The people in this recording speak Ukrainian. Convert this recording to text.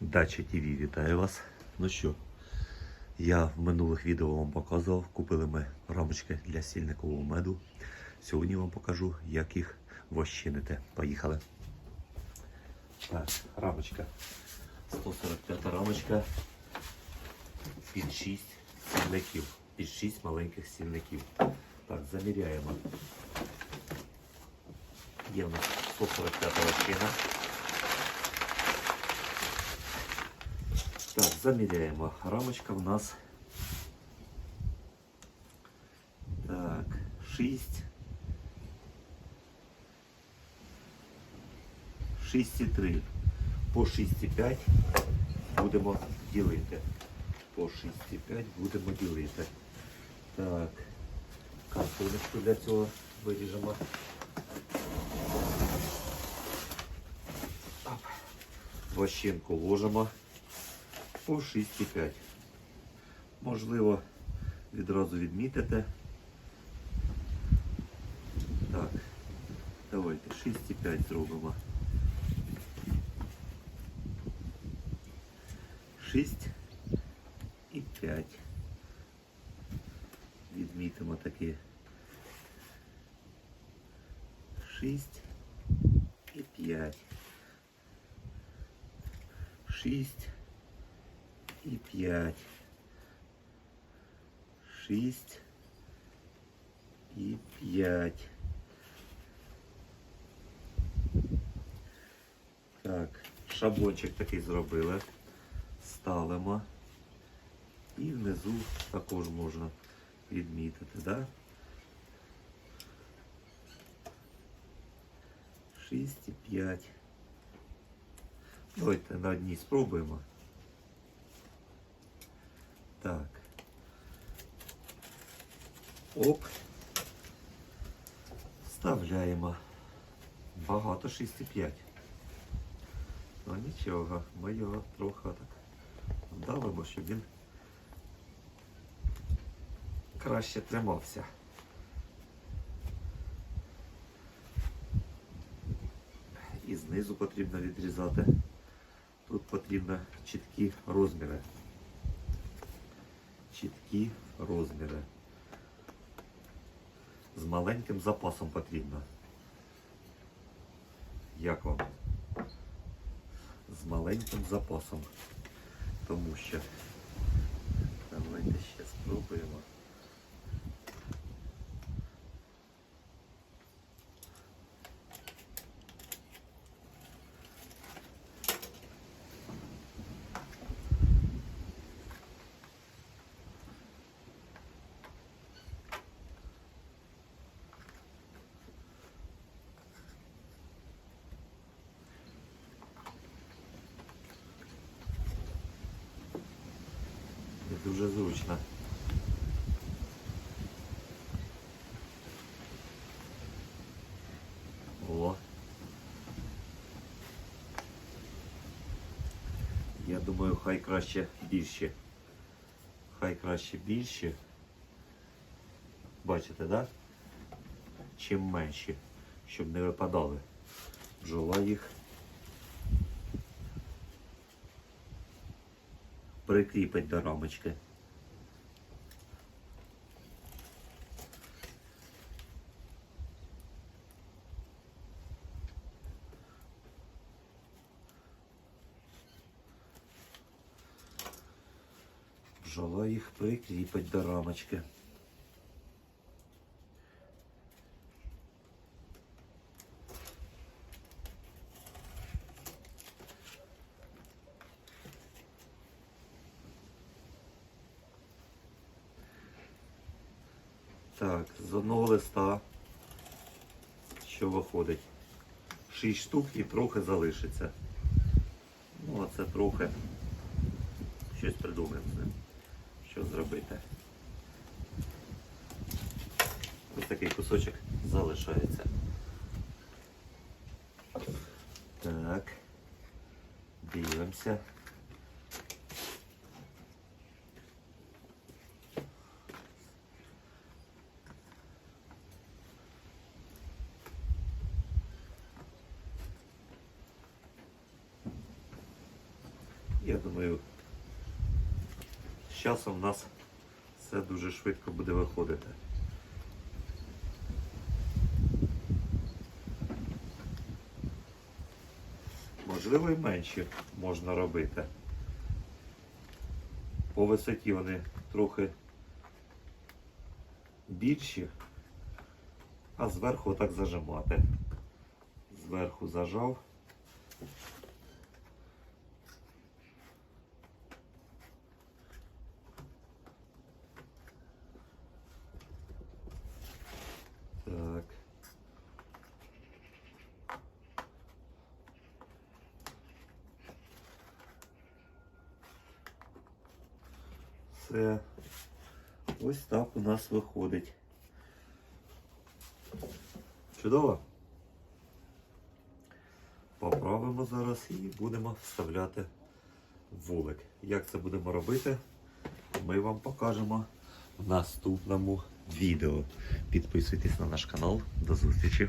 Дача ТВ вітаю вас. Ну що, я в минулих відео вам показував, купили ми рамочки для сільникового меду. Сьогодні вам покажу, як їх вощинити. Поїхали. Так, рамочка. 145 рамочка під 6 сільників. Під 6 маленьких сільників. Так, заміряємо. Є у нас 145 вощина. Так, заміряємо. Рамочка в нас. Так, 6. 6,3. По 6,5 будемо ділити. По 6,5 будемо ділити. Так, картоночку для цього виріжемо. Оп. Вощинку ложимо по 6,5. Можливо, відразу відмітите. Так, давайте 6,5 зробимо. 6 і 5. Відмітимо такі 6 і 5. 6 і 5. 6 і 5. Так, шаблончик такий зробили. Ставимо. І внизу також можна відмітити, да? 6 і 5. Давайте на одній спробуємо. Так. Оп. Вставляємо. Багато 6,5. Ну нічого, ми його трохи так вдавимо, щоб він краще тримався. І знизу потрібно відрізати. Тут потрібно чіткі розміри. Чіткі розміри. З маленьким запасом потрібно. Як вам? З маленьким запасом. Тому що давайте ще спробуємо. Дуже зручно. О. Я думаю, хай краще більше. Хай краще більше. Бачите, да? Чим менші, щоб не випадали. Бджола їх прикріпить до рамочки. Жало їх прикріпить до рамочки. Так, з одного листа, що виходить? 6 штук і трохи залишиться. Ну, а це трохи щось придумаємо з ним. Що зробити. Ось такий кусочок залишається. Так. Дивимося. Я думаю, з часом в нас все дуже швидко буде виходити. Можливо, і менші можна робити. По висоті вони трохи більші, а зверху отак зажимати. Зверху зажав. Так. Все. Ось так у нас виходить. Чудово. Поправимо зараз і будемо вставляти вулик. Як це будемо робити, ми вам покажемо в наступному відео. Підписуйтесь на наш канал. До зустрічі!